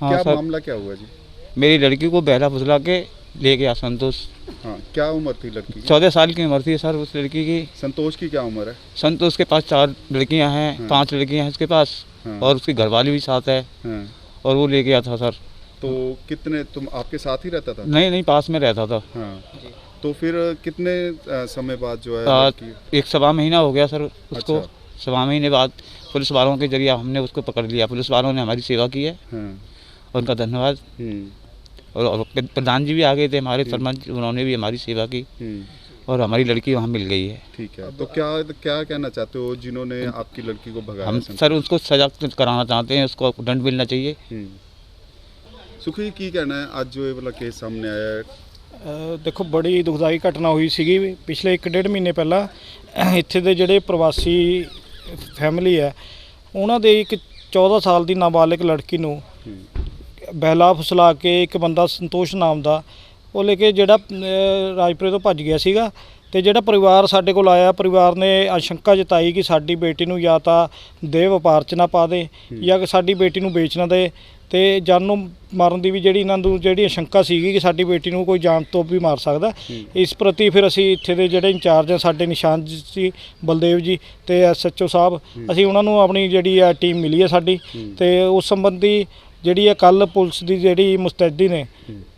हाँ क्या मामला क्या हुआ जी? मेरी लड़की को बहला फुसला के ले गया संतोष। हाँ क्या उम्र थी लड़की चौदह साल की उम्र थी सर उस लड़की की। संतोष की क्या उम्र है? संतोष के पास चार लड़कियाँ हैं हाँ। पाँच लड़कियाँ हैं उसके पास। हाँ। और उसकी घरवाली भी साथ है। हाँ। और वो ले गया था सर। तो कितने तुम आपके साथ ही रहता था? नहीं नहीं पास में रहता था। हाँ। तो फिर कितने समय बाद जो है एक सवा महीना हो गया सर उसको। अच्छा। सवा महीने बाद पुलिस वालों के जरिए हमने उसको पकड़ लिया पुलिस वालों ने हमारी सेवा की है हाँ उनका धन्यवाद हम्म, और और प्रधान जी भी आ गए थे हमारे सरपंच उन्होंने भी हमारी सेवा की हम्म, और हमारी लड़की वहाँ मिल गई है ठीक है तो क्या क्या कहना चाहते हो जिन्होंने आपकी लड़की को भगाया हम संतोष? सर उसको सजा कराना चाहते हैं उसको दंड मिलना चाहिए ਹੂੰ ਸੁਖੀ ਕੀ ਕਹਿਣਾ ਹੈ ਅੱਜ ਜੋ ਇਹ ਵਾਲਾ ਕੇਸ ਸਾਹਮਣੇ ਆਇਆ ਹੈ ਅ, ਦੇਖੋ ਬੜੀ ਦੁਖਦਾਈ ਘਟਨਾ ਹੋਈ ਸੀਗੀ ਪਿਛਲੇ 1.5 ਮਹੀਨੇ ਪਹਿਲਾਂ ਇੱਥੇ ਦੇ ਜਿਹੜੇ ਪ੍ਰਵਾਸੀ ਫੈਮਿਲੀ ਹੈ, ਉਹਨਾਂ ਦੇ ਇੱਕ 14 ਸਾਲ ਦੀ ਨਾਬਾਲਗ ਲੜਕੀ ਨੂੰ ਬਹਿਲਾ ਫੁਸਲਾ ਕੇ ਇੱਕ ਬੰਦਾ ਸੰਤੋਸ਼ ਨਾਮ ਦਾ, ਉਹ ਲੈ ਕੇ ਜਿਹੜਾ ਰਾਜਪੁਰੇ ਤੋਂ ਭੱਜ ਗਿਆ ਸੀਗਾ ਤੇ ਜਿਹੜਾ ਪਰਿਵਾਰ ਸਾਡੇ ਕੋਲ ਆਇਆ ਪਰਿਵਾਰ ਨੇ ਆਸ਼ੰਕਾ ਜਤਾਈ ਕਿ ਸਾਡੀ ਬੇਟੀ ਨੂੰ ਜਾਂ ਤਾਂ ਦੇਹ ਵਪਾਰ 'ਚ ਨਾ ਪਾ ਦੇ ਜਾਂ ਕਿ ਸਾਡੀ ਬੇਟੀ ਨੂੰ ਵੇਚ ਨਾ ਦੇ। ਤੇ ਜਾਨੋਂ ਮਾਰਨ ਦੀ ਵੀ ਜਿਹੜੀ ਇਹਨਾਂ ਨੂੰ ਜਿਹੜੀ ਆਸ਼ੰਕਾ ਸੀਗੀ ਕਿ ਸਾਡੀ ਬੇਟੀ ਨੂੰ ਕੋਈ ਜਾਨ ਤੋਂ ਵੀ ਮਾਰ ਸਕਦਾ। ਇਸ ਪ੍ਰਤੀ ਫਿਰ ਅਸੀਂ ਇੱਥੇ ਦੇ ਜਿਹੜੇ ਇੰਚਾਰਜ ਆ ਸਾਡੇ ਨਿਸ਼ਾਨ ਜੀ ਸੀ ਬਲਦੇਵ ਜੀ ਤੇ ਐਸਐਚਓ ਸਾਹਿਬ ਅਸੀਂ ਉਹਨਾਂ ਨੂੰ ਆਪਣੀ ਜਿਹੜੀ ਆ ਟੀਮ ਮਿਲੀ ਹੈ ਸਾਡੀ। ਤੇ ਉਸ ਸੰਬੰਧੀ ਜਿਹੜੀ ਹੈ ਕੱਲ ਪੁਲਿਸ ਦੀ ਜਿਹੜੀ ਮੁਸਤੈਦੀ ਨੇ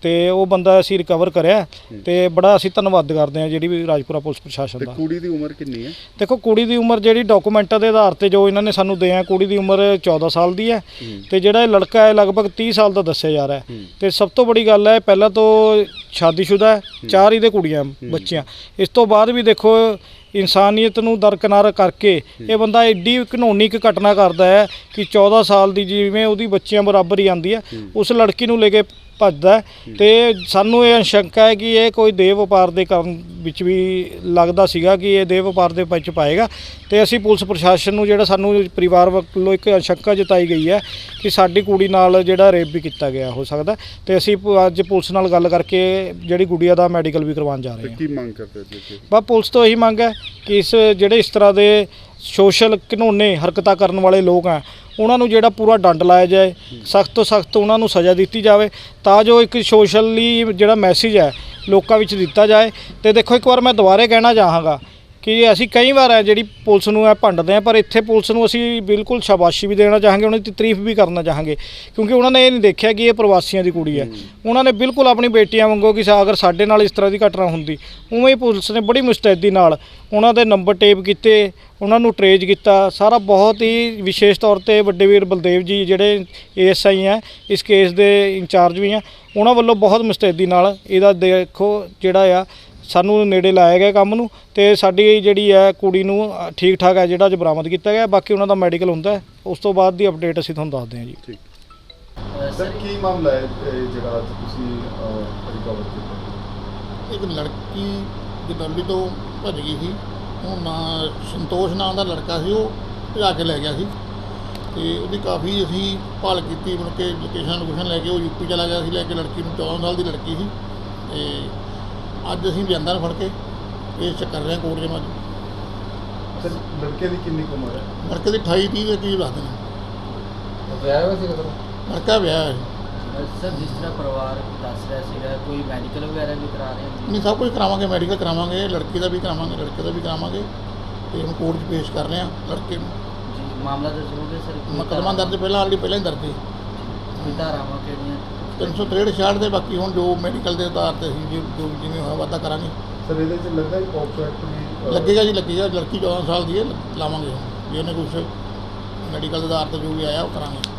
ਤੇ ਉਹ ਬੰਦਾ ਅਸੀਂ ਰਿਕਵਰ ਕਰਿਆ ਤੇ ਬੜਾ ਅਸੀਂ ਧੰਨਵਾਦ ਕਰਦੇ ਹਾਂ ਜਿਹੜੀ ਵੀ ਰਾਜਪੁਰਾ ਪੁਲਿਸ ਪ੍ਰਸ਼ਾਸਨ ਤੇ ਦਾ। ਕੁੜੀ ਦੀ ਉਮਰ ਕਿੰਨੀ ਹੈ? ਦੇਖੋ ਕੁੜੀ ਦੀ ਉਮਰ ਜਿਹੜੀ ਡਾਕੂਮੈਂਟਾਂ ਦੇ ਆਧਾਰ ਤੇ ਜੋ ਇਹਨਾਂ ਨੇ ਸਾਨੂੰ ਦਿਆ ਕੁੜੀ ਦੀ ਉਮਰ 14 ਸਾਲ ਦੀ ਹੈ ਤੇ ਜਿਹੜਾ ਇਹ ਲੜਕਾ ਹੈ ਲਗਭਗ 30 ਸਾਲ ਦਾ ਦੱਸਿਆ ਜਾ ਰਿਹਾ ਹੈ। ਤੇ ਸਭ ਤੋਂ ਬੜੀ ਗੱਲ ਹੈ ਪਹਿਲਾਂ ਤੋਂ ਸ਼ਾਦੀशुदा ਹੈ ਚਾਰ ਹੀ ਦੇ ਕੁੜੀਆਂ ਬੱਚੀਆਂ। ਇਸ ਤੋਂ ਬਾਅਦ ਵੀ ਦੇਖੋ ਇਨਸਾਨੀਅਤ ਨੂੰ ਦਰਕਨਾਰ ਕਰਕੇ ਇਹ ਬੰਦਾ ਐਡੀ ਘਨੌਣੀ ਇੱਕ ਘਟਨਾ ਕਰਦਾ ਹੈ ਕਿ 14 ਸਾਲ ਦੀ ਜਿਵੇਂ ਉਹਦੀ ਬੱਚੀਆਂ ਬਰਾਬਰ ਹੀ ਆਂਦੀ ਹੈ। ਉਸ ਲੜਕੀ ਨੂੰ ਲੈ ਕੇ ਭੱਜਦਾ ਹੈ। ਤੇ ਸਾਨੂੰ ਇਹ ਸ਼ੰਕਾ ਹੈ ਕਿ ਇਹ ਕੋਈ ਦੇਹ ਵਪਾਰ ਦੇ ਕਰਨ ਵਿੱਚ ਵੀ ਲੱਗਦਾ ਸੀਗਾ ਕਿ ਇਹ ਦੇਹ ਵਪਾਰ ਦੇ ਵਿੱਚ ਪਾਏਗਾ। ਤੇ ਅਸੀਂ ਪੁਲਿਸ ਪ੍ਰਸ਼ਾਸਨ ਨੂੰ ਜਿਹੜਾ ਸਾਨੂੰ ਪਰਿਵਾਰ ਵੱਲੋਂ ਇੱਕ ਸ਼ੰਕਾ ਜਤਾਈ ਗਈ ਹੈ ਕਿ ਸਾਡੀ ਕੁੜੀ ਨਾਲ ਜਿਹੜਾ ਰੇਪ ਵੀ ਕੀਤਾ ਗਿਆ ਹੋ ਸਕਦਾ ਤੇ ਅਸੀਂ ਪ- ਅੱਜ ਪੁਲਿਸ ਨਾਲ ਗੱਲ ਕਰਕੇ ਜਿਹੜੀ ਗੁੜੀਆ ਦਾ ਮੈਡੀਕਲ ਵੀ ਕਰਵਾਉਣ ਜਾ ਰਹੇ ਤੇ ਹਾਂ। ਕੀ ਮੰਗ ਕਰਦੇ ਜੀ? ਬਸ ਪੁਲਿਸ ਤੋਂ ਇਹੀ ਮੰਗ ਹੈ ਕਿ ਇਸ ਜਿਹੜੇ ਇਸ ਤਰ੍ਹਾਂ ਦੇ ਸੋਸ਼ਲ ਘਿਨੌਣੇ ਹਰਕਤਾਂ ਕਰਨ ਵਾਲੇ ਲੋਕ ਆ ਉਹਨਾਂ ਨੂੰ ਜਿਹੜਾ ਪੂਰਾ ਡੰਡ ਲਾਇਆ ਜਾਏ, ਸਖਤ ਤੋਂ ਸਖਤ ਉਹਨਾਂ ਨੂੰ ਸਜ਼ਾ ਦਿੱਤੀ ਜਾਵੇ, ਤਾਂ ਜੋ ਇੱਕ ਸੋਸ਼ਲੀ ਜਿਹੜਾ ਮੈਸੇਜ ਹੈ ਲੋਕਾਂ ਵਿੱਚ ਦਿੱਤਾ ਜਾਏ। ਤੇ ਦੇਖੋ ਇੱਕ ਵਾਰ ਮੈਂ ਦੁਬਾਰੇ ਕਹਿਣਾ ਚਾਹਾਂਗਾ ਕਿ ਅਸੀਂ ਕਈ ਵਾਰ ਹੈ ਜਿਹੜੀ ਪੁਲਿਸ ਨੂੰ ਹੈ ਭੰਡਦੇ ਆ ਪਰ ਇੱਥੇ ਪੁਲਿਸ ਨੂੰ ਅਸੀਂ ਬਿਲਕੁਲ ਸ਼ਾਬਾਸ਼ੀ ਵੀ ਦੇਣਾ ਚਾਹਾਂਗੇ ਉਹਨਾਂ ਦੀ ਤਾਰੀਫ ਵੀ ਕਰਨਾ ਚਾਹਾਂਗੇ ਕਿਉਂਕਿ ਉਹਨਾਂ ਨੇ ਇਹ ਨਹੀਂ ਦੇਖਿਆ ਕਿ ਇਹ ਪ੍ਰਵਾਸੀਆਂ ਦੀ ਕੁੜੀ ਹੈ। ਉਹਨਾਂ ਨੇ ਬਿਲਕੁਲ ਆਪਣੀ ਬੇਟੀਆਂ ਵਾਂਗੂ ਕਿ ਸਾ- ਅਗਰ ਸਾਡੇ ਨਾਲ ਇਸ ਤਰ੍ਹਾਂ ਦੀ ਘਟਨਾ ਹੁੰਦੀ ਉਵੇਂ ਹੀ ਪੁਲਿਸ ਨੇ ਬੜੀ ਮੁਸਤੈਦੀ ਨਾਲ ਉਹਨਾਂ ਦੇ ਨੰਬਰ ਟੇਪ ਕੀਤੇ ਉਹਨਾਂ ਨੂੰ ਟਰੇਜ ਕੀਤਾ ਸਾਰਾ ਬਹੁਤ ਹੀ ਵਿਸ਼ੇਸ਼ ਤੌਰ ਤੇ ਵੱਡੇ ਵੀਰ ਬਲਦੇਵ ਜੀ ਜਿਹੜੇ ਏਐਸਆਈ ਹੈ ਇਸ ਕੇਸ ਦੇ ਇੰਚਾਰਜ ਵੀ ਆ ਉਹਨਾਂ ਵੱਲੋਂ ਬਹੁਤ ਮੁਸਤੈਦੀ ਨਾਲ ਇਹਦਾ ਦੇਖੋ ਜਿਹੜਾ ਆ ਸਾਨੂੰ ਨੇੜੇ ਲਾਇਆ ਗਿਆ ਕੰਮ ਨੂੰ ਤੇ ਸਾਡੀ ਜਿਹੜੀ ਹੈ ਕੁੜੀ ਨੂੰ ਠੀਕ ਠਾਕ ਹੈ ਜਿਹੜਾ ਅੱਜ ਬਰਾਮਦ ਕੀਤਾ ਗਿਆ ਬਾਕੀ ਉਹਨਾਂ ਦਾ ਮੈਡੀਕਲ ਹੁੰਦਾ ਹੈ। ਉਸ ਤੋਂ ਬਾਅਦ ਦੀ ਅਪਡੇਟ ਅਸੀਂ ਤੁਹਾਨੂੰ ਦੱਸਦੇ ਹਾਂ ਜੀ। ਠੀਕ। ਸਰ ਕੀ ਮਾਮਲਾ ਹੈ ਜਿਹੜਾ ਤੁਸੀਂ ਰਿਕਵਰ ਕੀਤਾ? ਇੱਕ ਲੜਕੀ ਜਦੌਲੀ ਤੋਂ ਭੱਜ ਗਈ ਸੀ। ਉਹ ਨਾਂ ਸੰਤੋਸ਼ ਨਾਮ ਦਾ ਲੜਕਾ ਸੀ ਉਹ ਭਜਾ ਕੇ ਲੈ ਗਿਆ ਸੀ। ਤੇ ਉਹਦੀ ਕਾਫੀ ਅਸੀਂ ਭਾਲ ਕੀਤੀ ਮੁੜ ਕੇ ਲੋਕੇਸ਼ਨ ਲੋਕੇਸ਼ਨ ਲੈ ਕੇ ਉਹ ਯੂਪੀ ਚਲਾ ਗਿਆ ਸੀ ਲੈ ਕੇ ਲੜਕੀ ਨੂੰ 14 ਸਾਲ ਦੀ ਲੜਕੀ ਸੀ। ਤੇ ਅੱਜ ਅਸੀਂ ਲਿਆਂਦਾ ਨੂੰ ਫੜ ਕੇ ਇਹ ਚ ਕਰ ਰਹੇ ਹਾਂ ਕੋਰਟ ਜਮਾ ਸਰ ਲੜਕੇ ਦੀ ਕਿੰਨੀ ਕੁ ਉਮਰ ਹੈ? ਲੜਕੇ ਦੀ 28 30 ਦੇ ਕਰੀਬ ਨੇ। ਵਿਆਹ ਹੋਇਆ ਸੀ ਕਦੋਂ ਲੜਕਾ ਵਿਆਹ ਹੈ ਸਰ ਜਿਸ ਤਰ੍ਹਾਂ ਪਰਿਵਾਰ ਦੱਸ ਰਿਹਾ ਸੀਗਾ ਕੋਈ ਮੈਡੀਕਲ ਵਗੈਰਾ ਵੀ ਕਰਾ ਰਹੇ ਹੋ ਨਹੀਂ ਸਭ ਕੁਝ ਕਰਾਵਾਂਗੇ ਮੈਡੀਕਲ ਕਰਾਵਾਂਗੇ ਲੜਕੀ ਦਾ ਵੀ ਕਰਾਵਾਂਗੇ ਲੜਕੇ ਦਾ ਵੀ ਕਰਾਵਾਂਗੇ। ਤੇ ਹੁਣ ਕੋਰਟ 'ਚ ਪੇਸ਼ ਕਰ ਰਹੇ ਹਾਂ ਲੜਕੇ ਨੂੰ। ਜੀ ਮਾਮਲਾ ਦੱਸੋਗੇ ਸਰ? ਕੀ ਮੁਕੱਦਮਾ ਧਾਰਾ- ਦਰਜ ਪਹਿਲਾਂ ਆਲਰੇਡੀ ਪਹਿਲਾਂ ਹੀ ਦਰਜ ਹੈ। ਕੀ ਧਾਰਾਵਾਂ ਕਿਹੜੀਆਂ? 363 ਛਾੜ ਦੇ ਬਾਕੀ ਹੁਣ ਜੋ ਮੈਡੀਕਲ ਦੇ ਆਧਾਰ ਤੇ ਅਸੀਂ ਜੋ ਜੋ ਜਿਵੇਂ ਹੋਇਆ ਵਾਧਾ ਕਰਾਂਗੇ। ਸਰ ਇਹਦੇ ਚ ਲੱਗਾ ਹੀ ਪੌਕਸੋ ਐਕਟ ਵੀ ਲੱਗੇਗਾ ਜੀ ਲੱਗੇਗਾ। ਲੜਕੀ 14 ਸਾਲ ਦੀ ਹੈ ਲਾਵਾਂਗੇ ਹੁਣ। ਜੇ ਉਹਨੇ ਕੁਝ ਮੈਡੀਕਲ ਦੇ ਆਧਾਰ ਤੇ ਜੋ ਵੀ ਆਇਆ ਉਹ ਕਰਾਂਗੇ।